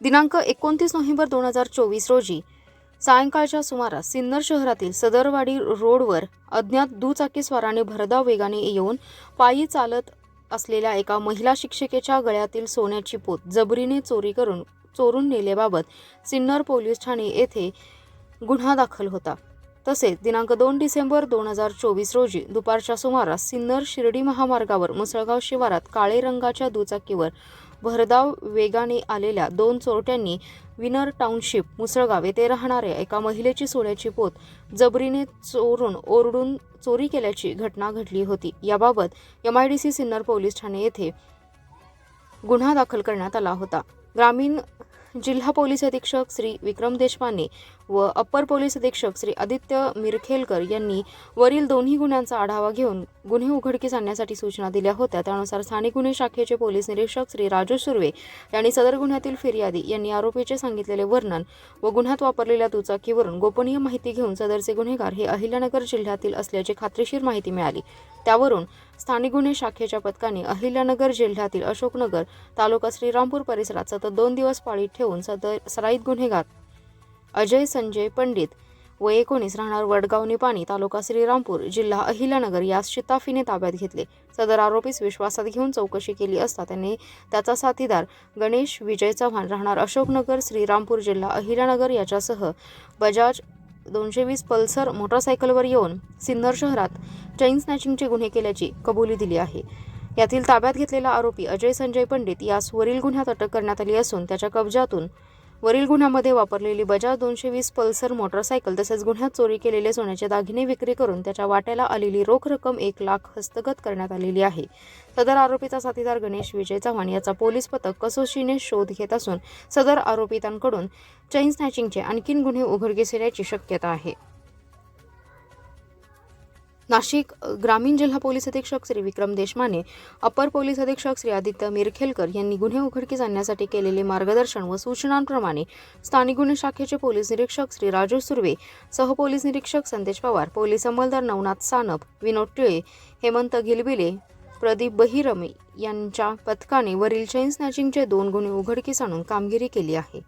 दिनांक एकोणतीस नोव्हेंबर दोन हजार चोवीस रोजी सायंकाळच्या सुमारास सिन्नर शहरातील सदरवाडी रोडवर अज्ञात दुचाकीस्वाराने भरधाव वेगाने येऊन पायी चालत असलेल्या एका महिला शिक्षिकेच्या गळ्यातील सोन्याची पोत जबरीने चोरी करून चोरून नेल्याबाबत सिन्नर पोलीस ठाणे येथे गुन्हा दाखल होता. तसेच दिनांक दोन डिसेंबर दोन हजार चोवीस रोजी दुपारच्या सुमारास सिन्नर शिर्डी महामार्गावर मुसळगाव शिवारात काळे रंगाच्या दुचाकीवर भरधाव वेगाने आलेल्या दोन चोरट्यांनी विनर टाउनशिप मुसळगाव येथे राहणाऱ्या एका महिलेची सोन्याची पोत जबरीने चोरून ओरडून चोरी केल्याची घटना घडली होती. याबाबत M I D C Sinnar police Thane येथे गुन्हा दाखल करण्यात आला होता. ग्रामीण जिल्हा पोलीस अधीक्षक श्री विक्रम देशपांडे व अप्पर पोलीस अधीक्षक श्री आदित्य मिरखेलकर यांनी वरील दोन्ही गुन्ह्यांचा आढावा घेऊन गुन्हे उघडकीस आणण्यासाठी सूचना दिल्या होत्या. त्यानुसार स्थानिक गुन्हे शाखेचे पोलीस निरीक्षक श्री राजू सुर्वे यांनी सदर गुन्ह्यातील फिर्यादी यांनी आरोपीचे सांगितलेले वर्णन व गुन्ह्यात वापरलेल्या दुचाकीवरून गोपनीय माहिती घेऊन सदरचे गुन्हेगार हे अहिल्यानगर जिल्ह्यातील असल्याची खात्रीशीर माहिती मिळाली. त्यावरून स्थानिक गुन्हे शाखेच्या पथकाने अहिल्यानगर जिल्ह्यातील अशोकनगर तालुका श्रीरामपूर परिसरात सतत दोन दिवस पाळीत ठेवून सदर सराईत गुन्हेगार अजय संजय पंडित. व एकोणीस राहणार वडगाव निपाणी तालुका श्रीरामपूर जिल्हा अहिल्यानगर यास शिताफीने ताब्यात घेतले. सदर आरोपीस विश्वासात घेऊन चौकशी केली असता त्यांनी त्याचा साथीदार गणेश विजय चव्हाण राहणार अशोकनगर श्रीरामपूर जिल्हा अहिल्यानगर याच्यासह बजाज दोनशे वीस पल्सर मोटरसायकलवर येऊन सिन्नर शहरात चैन स्नॅचिंगचे गुन्हे केल्याची कबुली दिली आहे. यातील ताब्यात घेतलेला आरोपी अजय संजय पंडित यास वरील गुन्ह्यात अटक करण्यात आली असून त्याच्या कब्जातून वरील गुन्ह्यामध्ये वापरलेली बजाज दोनशे वीस पल्सर मोटरसायकल तसेच गुन्ह्यात चोरी केलेले सोन्याचे दागिने विक्री करून त्याच्या वाट्याला आलेली रोख रक्कम एक लाख हस्तगत करण्यात आलेली आहे. सदर आरोपीचा साथीदार गणेश विजय चव्हाण याचा पोलीस पथक कसोशीने शोध घेत असून सदर आरोपितांकडून चैन स्नॅचिंगचे आणखीन गुन्हे उघडकीस येण्याची शक्यता आहे. नाशिक ग्रामीण जिल्हा पोलीस अधीक्षक श्री विक्रम देशमाने अपर पोलीस अधीक्षक श्री आदित्य मिरखेलकर यांनी गुन्हे उघडकीस आणण्यासाठी केलेले मार्गदर्शन व सूचनांप्रमाणे स्थानिक गुन्हे शाखेचे पोलीस निरीक्षक श्री राजू सुर्वे सहपोलीस निरीक्षक संदेश पवार पोलीस अंमलदार नवनाथ सानप विनोद टिळे हेमंत गिलबिले प्रदीप बहिरमे यांच्या पथकाने वरील चैन स्नॅचिंगचे दोन गुन्हे उघडकीस आणून कामगिरी केली आहे.